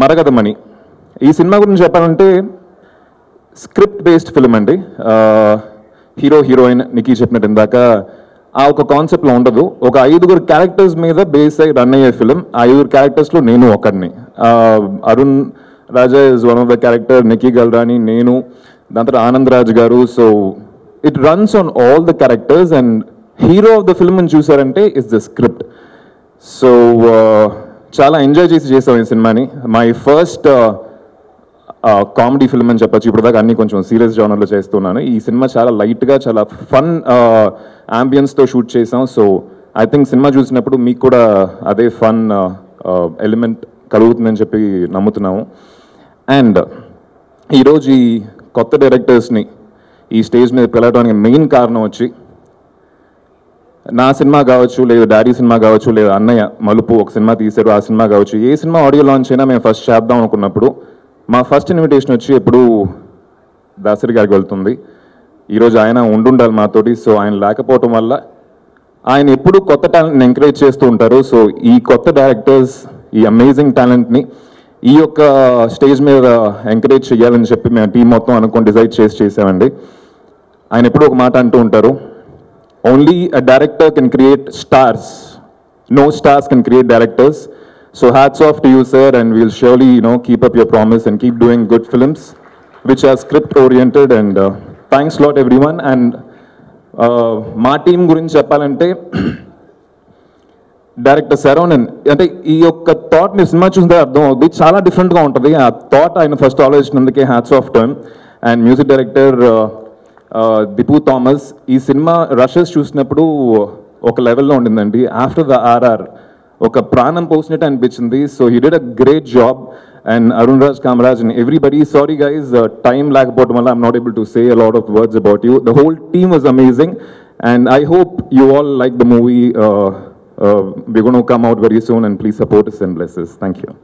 మరగదమణి ఈ సినిమా గురించి చెప్పాలంటే స్క్రిప్ట్ బేస్డ్ ఫిలిం అండి. హీరో హీరోయిన్ నికీ చెప్పినట్టు ఇందాక ఆ ఒక కాన్సెప్ట్లో ఉండదు. ఒక ఐదుగురు క్యారెక్టర్స్ మీద బేస్ అయి రన్ అయ్యే ఫిల్మ్ ఆ ఐదుగురు క్యారెక్టర్స్లో నేను ఒకడిని. Arun Raja is one of the character Nikki Galrani నేను దాని తర్వాత Anand Raj garu. So it runs on all the characters and hero of the film అని చూసారంటే ఇస్ ద స్క్రిప్ట్ సో చాలా ఎంజాయ్ చేసి చేసాం ఈ సినిమాని. మై ఫస్ట్ కామెడీ ఫిల్మ్ అని చెప్పచ్చు. ఇప్పుడు దాకా అన్ని కొంచెం సీరియస్ జానర్లో చేస్తున్నాను. ఈ సినిమా చాలా లైట్గా చాలా ఫన్ uh, తో షూట్ చేసాం. సో ఐ థింక్ సినిమా చూసినప్పుడు మీకు కూడా అదే ఫన్ ఎలిమెంట్ uh, uh, కలుగుతుందని చెప్పి నమ్ముతున్నాము. అండ్ ఈరోజు ఈ కొత్త డైరెక్టర్స్ని ఈ స్టేజ్ మీద పిలవడానికి మెయిన్ కారణం వచ్చి నా సినిమా కావచ్చు లేదా డాడీ సినిమా కావచ్చు లేదా అన్నయ్య మలుపు ఒక సినిమా తీశారు ఆ సినిమా కావచ్చు ఏ సినిమా ఆడియో లాంచ్ అయినా మేము ఫస్ట్ చేద్దాం అనుకున్నప్పుడు మా ఫస్ట్ ఇన్విటేషన్ వచ్చి ఎప్పుడు దాసరి గారికి వెళ్తుంది. ఈరోజు ఆయన ఉండుండాలి మాతోటి సో ఆయన లేకపోవటం వల్ల ఆయన ఎప్పుడు కొత్త టాలెంట్ని ఎంకరేజ్ చేస్తూ ఉంటారు. సో ఈ కొత్త డైరెక్టర్స్ ఈ అమేజింగ్ టాలెంట్ని ఈ యొక్క స్టేజ్ మీద ఎంకరేజ్ చేయాలని చెప్పి మేము టీం మొత్తం అనుకొని డిసైడ్ చేసి చేసామండి. ఆయన ఎప్పుడు ఒక మాట అంటూ ఉంటారు. only a director can create stars. No stars can create directors. So hats off to you, sir, and we'll surely, you know, keep up your promise and keep doing good films, which are script oriented. And uh, thanks a lot, everyone. And uh, మా team గురించి చెప్పాలంటే director Saravanan అంటే ఈ యొక్క thought మీరు cinema చూస్తే అర్థం అవుతుంది చాలా డిఫరెంట్గా ఉంటుంది ఆ థాట్ ఆయన ఫస్ట్ ఆలోచించినందుకే hats of term and music director దిపు Thomas ఈ సినిమా రషెస్ చూసినప్పుడు ఒక లెవెల్లో ఉండిందండి ఆఫ్టర్ ద ఆర్ఆర్ ఒక ప్రాణం పోసినట్టు అనిపించింది so he did a great job and Arun Raj Kamaraj and everybody sorry guys time లేకపోవడం వల్ల I'm not able to say a lot of words about you the whole team was amazing and I hope you all like the movie we're going to come out very soon and please support us and bless us. Thank you.